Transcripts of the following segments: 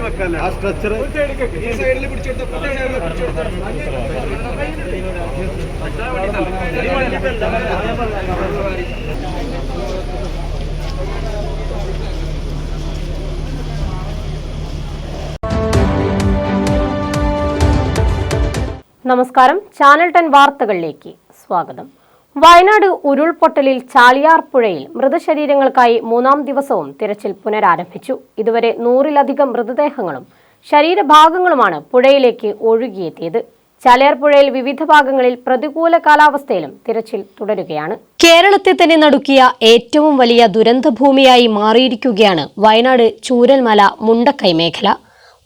ആ സ്ട്രക്ചർ നമസ്കാരം. Channel ten വാർത്തകളിലേക്ക് സ്വാഗതം. വയനാട് ഉരുൾപൊട്ടലിൽ ചാലിയാർ പുഴയിൽ മൃതശരീരങ്ങൾക്കായി മൂന്നാം ദിവസവും തിരച്ചിൽ പുനരാരംഭിച്ചു. ഇതുവരെ നൂറിലധികം മൃതദേഹങ്ങളും ശരീരഭാഗങ്ങളുമാണ് പുഴയിലേക്ക് ഒഴുകിയെത്തിയത്. ചാലിയാർ പുഴയിൽ വിവിധ ഭാഗങ്ങളിൽ പ്രതികൂല കാലാവസ്ഥയിലും തിരച്ചിൽ തുടരുകയാണ്. കേരളത്തെ തന്നെ നടുക്കിയ ഏറ്റവും വലിയ ദുരന്തഭൂമിയായി മാറിയിരിക്കുകയാണ് വയനാട് ചൂരൽമല മുണ്ടക്കൈ മേഖല.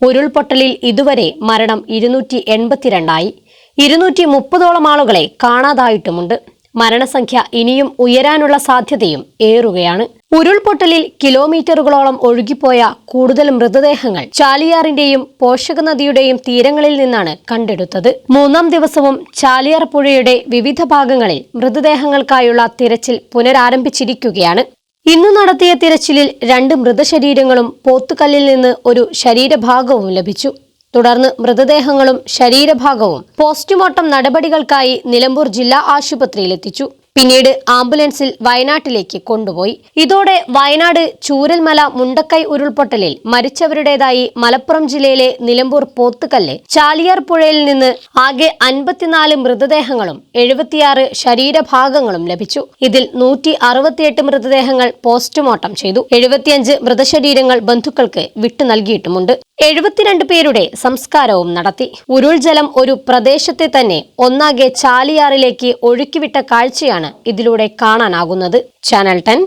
ഉരുൾപൊട്ടലിൽ ഇതുവരെ മരണം ഇരുന്നൂറ്റി എൺപത്തിരണ്ടായി. ഇരുന്നൂറ്റി മുപ്പതോളം ആളുകളെ കാണാതായിട്ടുമുണ്ട്. മരണസംഖ്യ ഇനിയും ഉയരാനുള്ള സാധ്യതയും ഏറുകയാണ്. ഉരുൾപൊട്ടലിൽ കിലോമീറ്ററുകളോളം ഒഴുകിപ്പോയ കൂടുതൽ മൃതദേഹങ്ങൾ ചാലിയാറിന്റെയും പോഷക നദിയുടെയും തീരങ്ങളിൽ നിന്നാണ് കണ്ടെടുത്തത്. മൂന്നാം ദിവസവും ചാലിയാർ പുഴയുടെ വിവിധ ഭാഗങ്ങളിൽ മൃതദേഹങ്ങൾക്കായുള്ള തിരച്ചിൽ പുനരാരംഭിച്ചിരിക്കുകയാണ്. ഇന്ന് നടത്തിയ തിരച്ചിലിൽ രണ്ട് മൃതശരീരങ്ങളും പോത്തുകല്ലിൽ നിന്ന് ഒരു ശരീരഭാഗവും ലഭിച്ചു. തുടർന്ന് മൃതദേഹങ്ങളും ശരീരഭാഗവും പോസ്റ്റ്മോർട്ടം നടപടികൾക്കായി നിലമ്പൂർ ജില്ലാ ആശുപത്രിയിലെത്തിച്ചു പിന്നീട് ആംബുലൻസിൽ വയനാട്ടിലേക്ക് കൊണ്ടുപോയി. ഇതോടെ വയനാട് ചൂരൽമല മുണ്ടക്കൈ ഉരുൾപൊട്ടലിൽ മരിച്ചവരുടേതായി മലപ്പുറം ജില്ലയിലെ നിലമ്പൂർ പോത്തുകല്ല്. ചാലിയാർ പുഴയിൽ നിന്ന് ആകെ അൻപത്തിനാല് മൃതദേഹങ്ങളും എഴുപത്തിയാറ് ശരീരഭാഗങ്ങളും ലഭിച്ചു. ഇതിൽ നൂറ്റി അറുപത്തിയെട്ട് മൃതദേഹങ്ങൾ പോസ്റ്റ്മോർട്ടം ചെയ്തു. എഴുപത്തിയഞ്ച് മൃതശരീരങ്ങൾ ബന്ധുക്കൾക്ക് വിട്ടു നൽകിയിട്ടുമുണ്ട്. എഴുപത്തിരണ്ട് പേരുടെ സംസ്കാരവും നടത്തി. ഉരുൾജലം ഒരു പ്രദേശത്തെ തന്നെ ഒന്നാകെ ചാലിയാറിലേക്ക് ഒഴുക്കിവിട്ട കാഴ്ചയാണ് ഇതിലൂടെ കാണാനാകുന്നത്. Channel ten